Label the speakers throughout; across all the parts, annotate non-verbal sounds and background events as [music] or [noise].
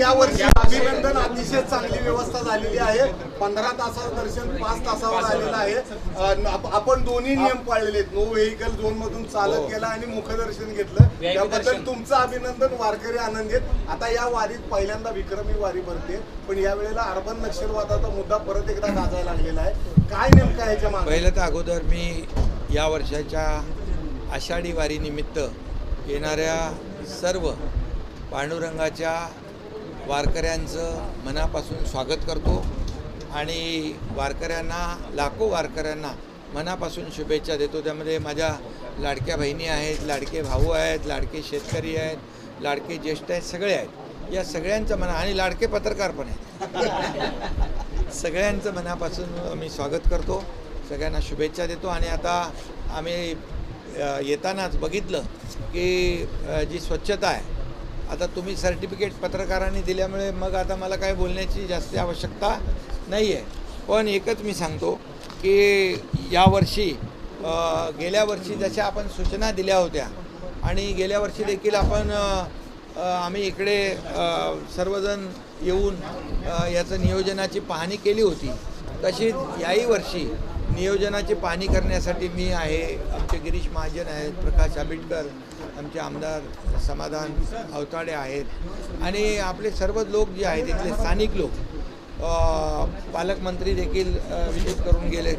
Speaker 1: यावर्षी अभिनंदन अतिशय चांगली व्यवस्था झालेली आहे. पंधरा तासाचं दर्शन पाच तासावर आलेलं आहे. आपण दोन्ही नियम पाळलेले नो व्हेकल झोन मधून चालत गेला आणि मुखदर्शन घेतलं. त्याबद्दल तुमचं अभिनंदन वारकरी आनंदी आहेत. आता या वारीत पहिल्यांदा विक्रमी वारी भरते. पण यावेळेला अर्बन नक्षलवादाचा मुद्दा परत एकदा गाजायला लागलेला आहे. काय नेमका ह्याच्या मागे?
Speaker 2: पहिलं तर अगोदर मी या वर्षाच्या आषाढी वारीनिमित्त येणाऱ्या सर्व पांडुरंगाच्या वारकऱ्यांचं मनापासून स्वागत करतो. आणि वारकऱ्यांना लाखो वारकऱ्यांना मनापासून शुभेच्छा देतो. त्यामध्ये माझ्या लाडक्या बहिणी आहेत लाडके भाऊ आहेत लाडके शेतकरी आहेत लाडके ज्येष्ठ आहेत सगळे आहेत. या सगळ्यांचं मना आणि लाडके पत्रकार पण आहेत. [laughs] सगळ्यांचं मनापासून मी स्वागत करतो. सगळ्यांना शुभेच्छा देतो. आणि आता आम्ही येतानाच बघितलं की जी स्वच्छता आहे आता तुम्ही सर्टिफिकेट पत्रकारांनी दिल्यामुळे मग आता मला काय बोलण्याची जास्त आवश्यकता नाही आहे पण एकच मी सांगतो की यावर्षी गेल्या वर्षी जशा आपण सूचना दिल्या होत्या आणि गेल्या वर्षी देखील आपण आम्ही इकडे सर्वजण येऊन याचं नियोजनाची पाहणी केली होती. तशीच याही वर्षी नियोजनाची पाहणी करण्यासाठी मी आहे. आमचे गिरीश महाजन आहेत प्रकाश आंबेडकर आमचे आमदार समाधान अवताडे आहेत. आणि आपले सर्व लोक जे आहेत इथले स्थानिक लोक पालकमंत्री देखील अ, विजिट करून गेले.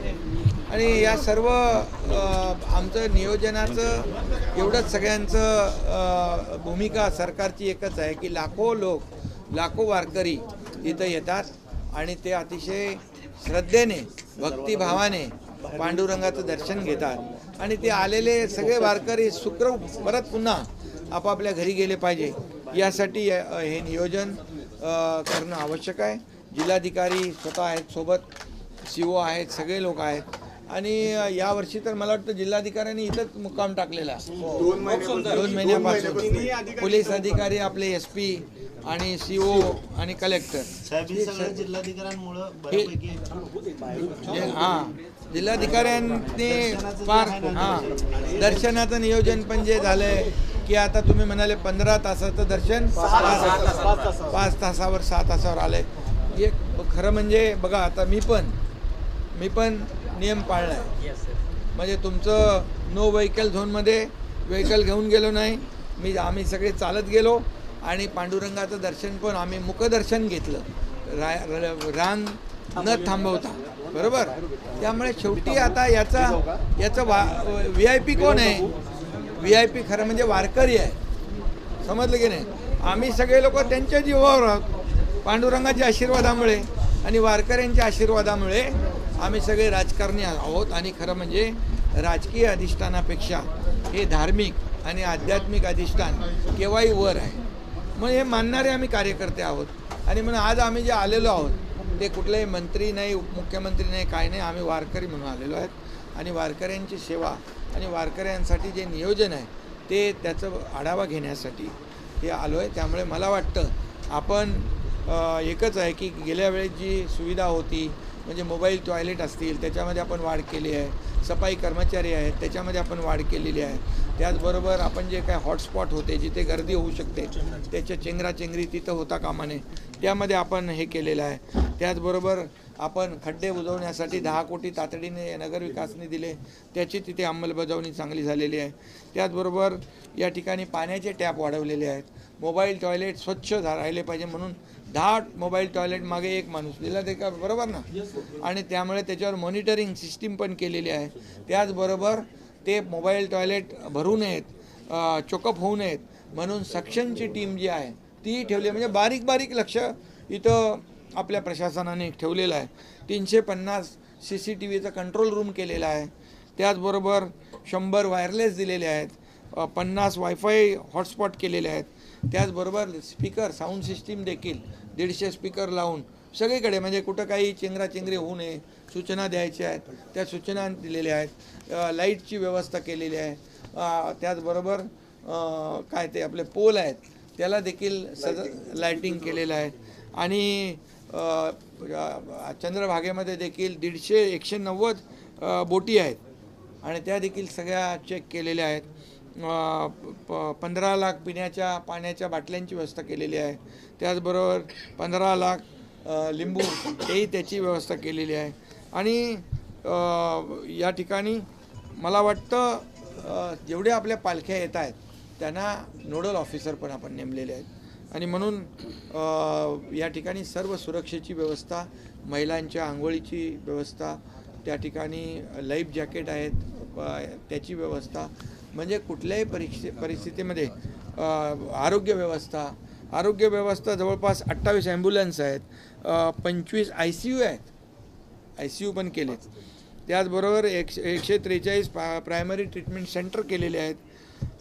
Speaker 2: आणि या सर्व आमचं नियोजनाचं एवढंच सगळ्यांचं भूमिका सरकारची एकच आहे की लाखो लोक लाखो वारकरी इथं येतात. आणि ते अतिशय श्रद्धेने भक्तिभावाने पांडुरंगाचं दर्शन घेतात. आणि ते आलेले सगळे वारकरी शुक्र परत पुन्हा आपापल्या घरी गेले पाहिजे. यासाठी हे नियोजन करणं आवश्यक आहे. जिल्हाधिकारी स्वतः आहेत सोबत सी ओ आहेत सगळे लोक आहेत. आणि यावर्षी तर मला वाटतं जिल्हाधिकाऱ्यांनी इथंच मुक्काम टाकलेला. आहे.
Speaker 1: दोन महिन्यापासून.
Speaker 2: दोन महिन्यापासून. पोलीस अधिकारी आपले एस पी आणि सी ओ आणि कलेक्टर
Speaker 3: हे जिल्हाधिकाऱ्यांमुळं
Speaker 2: हां जिल्हाधिकाऱ्यांनी फार हां. दर्शनाचं नियोजन पण जे झालंय की आता तुम्ही म्हणाले पंधरा तासाचं दर्शन पाच पाच तासावर. सहा तासावर आलंय एक खरं म्हणजे बघा आता मी पण मी पण नियम पाळलाय. म्हणजे तुमचं नो व्हेकल झोनमध्ये व्हेकल घेऊन गेलो नाही. मी आम्ही सगळे चालत गेलो. आणि पांडुरंगाचं दर्शन पण आम्ही मुखदर्शन घेतलं. रा र- रांग न थांबवता. बरोबर? त्यामुळे शेवटी आता याचा याचं वा व्ही आय पी कोण आहे? व्ही आय पी खरं म्हणजे वारकरी आहे. समजलं की नाही? आम्ही सगळे लोक त्यांच्या जीवावर आहोत. पांडुरंगाच्या आशीर्वादामुळे आणि वारकऱ्यांच्या आशीर्वादामुळे आम्ही सगळे राजकारणी आहोत आणि खरं म्हणजे राजकीय अधिष्ठानापेक्षा हे धार्मिक आणि आध्यात्मिक अधिष्ठान केव्हाही वर आहे. मग हे मानणारे आम्ही कार्यकर्ते आहोत. आणि म्हणून आज आम्ही जे आलेलो आहोत ते कुठलेही मंत्री नाही उपमुख्यमंत्री नाही काय नाही आम्ही वारकरी म्हणून आलेलो आहेत. आणि वारकऱ्यांची सेवा आणि वारकऱ्यांसाठी जे नियोजन आहे ते त्याचं आढावा घेण्यासाठी हे आलो आहे त्यामुळे मला वाटतं आपण एकच आहे की गेल्या वेळेस जी सुविधा होती म्हणजे मोबाईल टॉयलेट असतील त्याच्यामध्ये आपण वाढ केली आहे. सफाई कर्मचारी आहेत त्याच्यामध्ये आपण वाढ केलेली आहे. त्याचबरोबर आपण जे काय हॉटस्पॉट होते जिथे गर्दी होऊ शकते त्याच्या चेंगराचेंगरी तिथं होता कामा नये. त्यामध्ये आपण हे केलेलं आहे. त्याचबरोबर आपण खड्डे बुजवण्यासाठी दहा कोटी तातडीने नगरविकासने दिले. त्याची तिथे अंमलबजावणी चांगली झालेली आहे. त्याचबरोबर या ठिकाणी पाण्याचे टॅप वाढवलेले आहेत. मोबाईल टॉयलेट स्वच्छ राहिले पाहिजे म्हणून दहा मोबाईल टॉयलेट मागे एक माणूस दिला ते का? बरोबर ना? आणि त्यामुळे त्याच्यावर मॉनिटरिंग सिस्टीम पण केलेली आहे. त्याचबरोबर ते मोबाईल टॉयलेट भरू नयेत चोकअप होऊ नयेत म्हणून सक्शनची टीम जी आहे ती ठेवली म्हणजे बारीक बारीक लक्ष इथं आपल्या प्रशासनाने ठेवलेलं आहे. तीनशे पन्नास सी सी टी व्हीचा कंट्रोल रूम केलेला आहे. त्याचबरोबर शंभर वायरलेस दिलेले आहेत. पन्नास वायफाय हॉटस्पॉट केलेले आहेत. त्याचबरोबर स्पीकर साऊंड सिस्टीम देखील दीडशे स्पीकर लावून सगळीकडे म्हणजे कुठं काही चेंगराचेंगरी होऊ नये सूचना द्यायच्या आहेत त्या सूचना दिलेल्या आहेत. लाईटची व्यवस्था केलेली आहे. त्याचबरोबर काय ते आपले पोल आहेत त्याला देखील सज लाईटिंग केलेलं आहे. आणि चंद्रभागेमध्ये देखील दीडशे एकशे नव्वद बोटी आहेत. आणि त्या देखील सगळ्या चेक केलेल्या आहेत. प- पंधरा लाख पिण्याच्या पाण्याच्या बाटल्यांची व्यवस्था केलेली आहे. त्याचबरोबर पंधरा लाख लिंबू हेही त्याची व्यवस्था केलेली आहे. आणि या ठिकाणी मला वाटतं जेवढे आपल्या पालख्या येत आहेत त्यांना नोडल ऑफिसर पण आपण नेमलेले आहेत. आणि म्हणून या ठिकाणी सर्व सुरक्षेची व्यवस्था महिलांच्या आंघोळीची व्यवस्था त्या ठिकाणी लाईफ जॅकेट आहेत त्याची व्यवस्था. म्हणजे कुठल्याही परीक्षे परिस्थितीमध्ये आरोग्य व्यवस्था आरोग्य व्यवस्था जवळपास अठ्ठावीस ॲम्ब्युलन्स आहेत पंचवीस आय सी यू आहेत. आय सी यू पण केलेत. त्याचबरोबर एकशे एकशे त्रेचाळीस पा प्रायमरी ट्रीटमेंट सेंटर केलेले आहेत.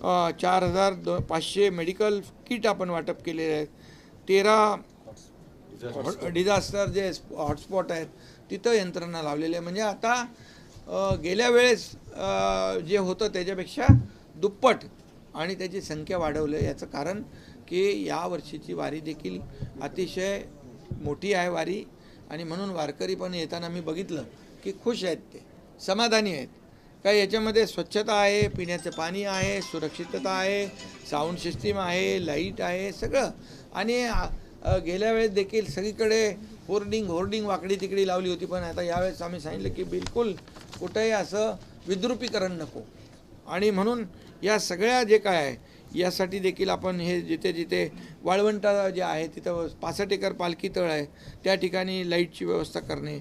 Speaker 2: चार हजार दो पाचशे मेडिकल किट आपण वाटप केलेले आहेत. तेरा डिझास्टर जे हॉटस्पॉट आहेत तिथं यंत्रणा लावलेली आहे. म्हणजे आता गेल्या वेळेस जे होतं त्याच्यापेक्षा दुप्पट आणि त्याची संख्या वाढवली. याचं कारण की या वर्षीची वारी देखील अतिशय मोठी आहे वारी. आणि म्हणून वारकरी पण येताना मी बघितलं की खुश आहेत ते. समाधानी आहेत. का याच्यामध्ये स्वच्छता आहे पिण्याचं पाणी आहे सुरक्षितता आहे साऊंड सिस्टीम आहे लाइट आहे सगळं. आणि गेल्या वेळेस देखील सगळीकडे होर्डिंग होर्डिंग वाकडी तिकडी लावली होती पण आता यावेळेस आम्ही सांगितलं की बिलकुल कुठंही असं विद्रुपीकरण नको. आणि म्हणून या सगळ्या जे काय आहे यासाठी देखील आपण हे जिथे जिथे वाळवंटा जे आहे तिथं पासष्ट एकर पालखी तळ आहे त्या ठिकाणी लाईटची व्यवस्था करणे